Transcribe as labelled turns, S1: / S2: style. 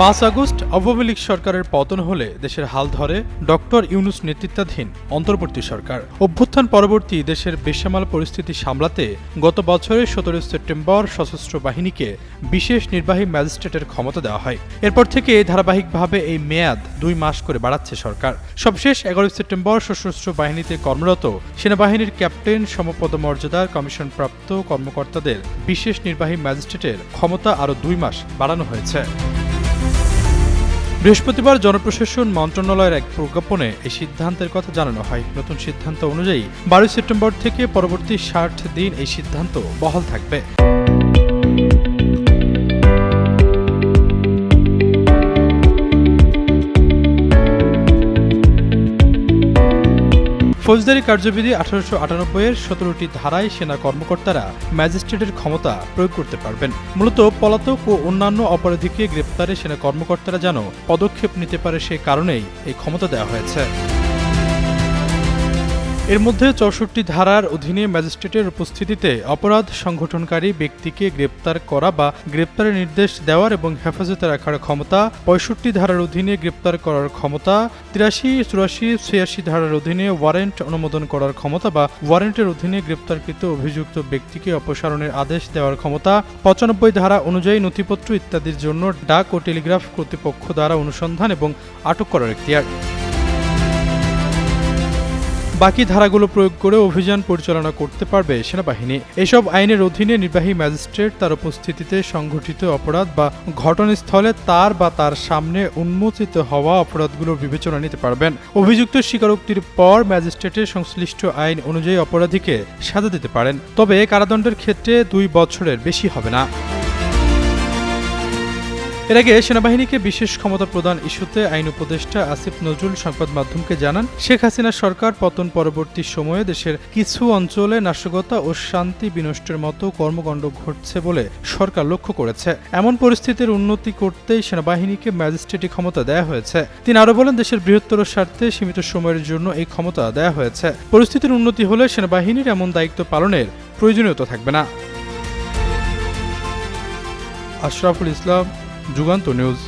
S1: পাঁচ আগস্ট আওয়ামী লীগ সরকারের পতন হলে দেশের হাল ধরে ডক্টর ইউনুস নেতৃত্বাধীন অন্তর্বর্তী সরকার। অভ্যুত্থান পরবর্তী দেশের বেসামাল পরিস্থিতি সামলাতে গত বছরের সতেরো সেপ্টেম্বর সশস্ত্র বাহিনীকে বিশেষ নির্বাহী ম্যাজিস্ট্রেটের ক্ষমতা দেওয়া হয়। এরপর থেকে ধারাবাহিকভাবে এই মেয়াদ দুই মাস করে বাড়াচ্ছে সরকার। সবশেষ এগারোই সেপ্টেম্বর সশস্ত্র বাহিনীতে কর্মরত সেনাবাহিনীর ক্যাপ্টেন সমপদমর্যাদার কমিশনপ্রাপ্ত কর্মকর্তাদের বিশেষ নির্বাহী ম্যাজিস্ট্রেটের ক্ষমতা আরও দুই মাস বাড়ানো হয়েছে। বৃহস্পতিবার জনপ্রশাসন মন্ত্রণালয়ের এক প্রজ্ঞাপনে এই সিদ্ধান্তের কথা জানানো হয়। নতুন সিদ্ধান্ত অনুযায়ী বারোই সেপ্টেম্বর থেকে পরবর্তী ষাট দিন এই সিদ্ধান্ত বহাল থাকবে। ফৌজদারি কার্যবিধি আঠারোশো আটানব্বই এর সতেরোটি ধারায় সেনা কর্মকর্তারা ম্যাজিস্ট্রেটের ক্ষমতা প্রয়োগ করতে পারবেন। মূলত পলাতক ও অন্যান্য অপরাধীকে গ্রেপ্তারে সেনা কর্মকর্তারা যেন পদক্ষেপ নিতে পারে সে কারণেই এই ক্ষমতা দেওয়া হয়েছে। এর মধ্যে চৌষট্টি ধারার অধীনে ম্যাজিস্ট্রেটের উপস্থিতিতে অপরাধ সংগঠনকারী ব্যক্তিকে গ্রেপ্তার করা বা গ্রেপ্তারের নির্দেশ দেওয়ার এবং হেফাজতে রাখার ক্ষমতা, পঁয়ষট্টি ধারার অধীনে গ্রেপ্তার করার ক্ষমতা, তিরাশি, চুরাশি, ছিয়াশি ধারার অধীনে ওয়ারেন্ট অনুমোদন করার ক্ষমতা বা ওয়ারেন্টের অধীনে গ্রেপ্তারকৃত অভিযুক্ত ব্যক্তিকে অপসারণের আদেশ দেওয়ার ক্ষমতা, পঁচানব্বই ধারা অনুযায়ী নথিপত্র ইত্যাদির জন্য ডাক ও টেলিগ্রাফ কর্তৃপক্ষ দ্বারা অনুসন্ধান এবং আটক করার এখতিয়ার। বাকি ধারাগুলো প্রয়োগ করে অভিযান পরিচালনা করতে পারবে সেনাবাহিনী। এসব আইনের অধীনে নির্বাহী ম্যাজিস্ট্রেট তার উপস্থিতিতে সংঘটিত অপরাধ বা ঘটনাস্থলে তার বা তার সামনে উন্মোচিত হওয়া অপরাধগুলোর বিবেচনা নিতে পারবেন। অভিযুক্ত স্বীকারোক্তির পর ম্যাজিস্ট্রেটের সংশ্লিষ্ট আইন অনুযায়ী অপরাধীকে সাজা দিতে পারেন। তবে কারাদণ্ডের ক্ষেত্রে দুই বছরের বেশি হবে না। এর আগে সেনাবাহিনীকে বিশেষ ক্ষমতা প্রদান ইস্যুতে আইন উপদেষ্টা আসিফ নজরুল সংবাদ মাধ্যমকে জানান, শেখ হাসিনা সরকার পতন পরবর্তী সময়ে দেশের কিছু অঞ্চলে নাশকতা ও শান্তি বিনষ্টের মতো কর্মকাণ্ড ঘটছে বলে সরকার লক্ষ্য করেছে। এমন পরিস্থিতির উন্নতি করতেই সেনাবাহিনীকে ম্যাজিস্ট্রেটি ক্ষমতা দেয়া হয়েছে। তিনি আরও বলেন, দেশের বৃহত্তর স্বার্থে সীমিত সময়ের জন্য এই ক্ষমতা দেয়া হয়েছে। পরিস্থিতির উন্নতি হলে সেনাবাহিনীর এমন দায়িত্ব পালনের প্রয়োজনীয়তা থাকবে না। আশরাফুল ইসলাম যুগান্ত নিউজ।